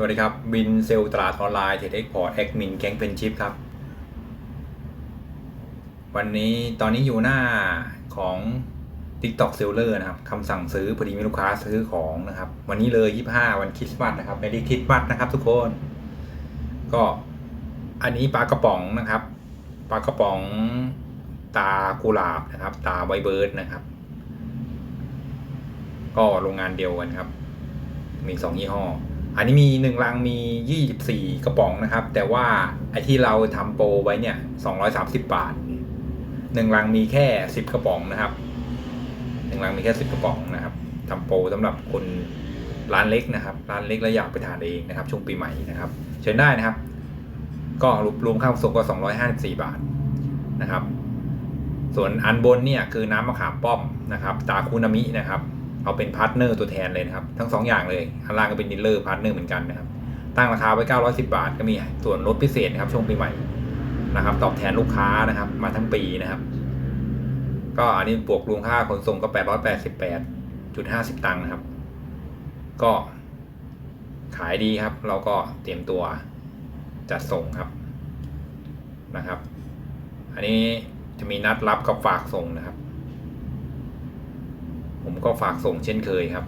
สวัสดีครับ บินเซลตลาดออนไลน์เทรดเอ็กพอร์ตแอดมินแก๊งเป็นชิปครับ วันนี้ตอนนี้อยู่หน้าของ TikTok Seller นะครับคำสั่งซื้อพอดีมีลูกค้าซื้อของนะครับ วันนี้เลย 25 วันคริสต์มาสนะครับไม่ได้คริสต์มาสนะครับทุกคน ก็อันนี้ปลากระป๋องนะครับปลากระป๋องตากุหลาบนะครับ ตาไวเบิร์ดนะครับ ก็โรงงานเดียวกันครับ มีสองยี่ห้อ อันนี้มีหนึ่งลังมียี่สิบสี่กระป๋องนะครับ แต่ว่าไอที่เราทำโปรไว้เนี่ยสองร้อยสามสิบบาทหนึ่งลังมีแค่สิบกระป๋องนะครับหนึ่งลังมีแค่สิบกระป๋องนะครับทำโปรสำหรับคนร้านเล็กนะครับ ร้านเล็กแล้วอยากไปทานเองนะครับ ช่วงปีใหม่นะครับ เชิญได้นะครับ ก็รวมค่าขนส่งก็สองร้อยห้าสิบสี่บาทนะครับ ส่วนอันบนเนี่ยคือน้ำมะขามป้อมนะครับ ตาคูนามินะครับ เอาเป็นพาร์ทเนอร์ตัวแทนเลยนะครับ ทั้งสองอย่างเลยอันล่างก็เป็นดีลเลอร์พาร์ทเนอร์เหมือนกันนะครับ ตั้งราคาไว้ 910 บาท ก็มีส่วนลดพิเศษนะครับ ช่วงปีใหม่นะครับ ตอบแทนลูกค้านะครับ มาทั้งปีนะครับ ก็อันนี้บวกรวมค่าขนส่งก็ 888.50 ตังค์นะครับ ก็ขายดีครับ เราก็เตรียมตัวจัดส่งครับนะครับ อันนี้จะมีนัดรับกับฝากส่งนะครับ ผมก็ฝากส่งเช่นเคยครับ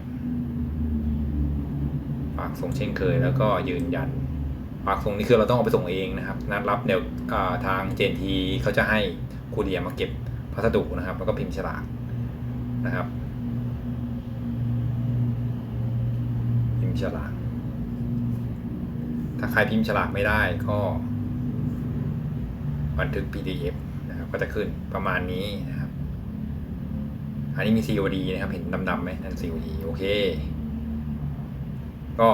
ฝากส่งเช่นเคย แล้วก็ยืนยัน ฝากส่งนี่คือเราต้องเอาไปส่งเองนะครับ นัดรับเดี๋ยวทางเจนทีเขาจะให้คูเรียมาเก็บพัสดุนะครับ แล้วก็พิมพ์ฉลากนะครับ พิมพ์ฉลากถ้าใครพิมพ์ฉลากไม่ได้ก็ บันทึก PDF นะครับ ก็จะขึ้นประมาณนี้นะครับ อันนี้มี COD นะครับ เห็นดำๆไหมนั่น COD โอเค ก็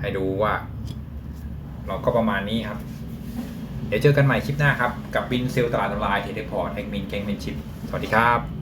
ให้ดูว่า เราก็ประมาณนี้ครับ เดี๋ยวเจอกันใหม่คลิปหน้าครับ กับบินเซลตลาดออนไลน์เทเลพอร์ตแอดมินแกงเมนชิป สวัสดีครับ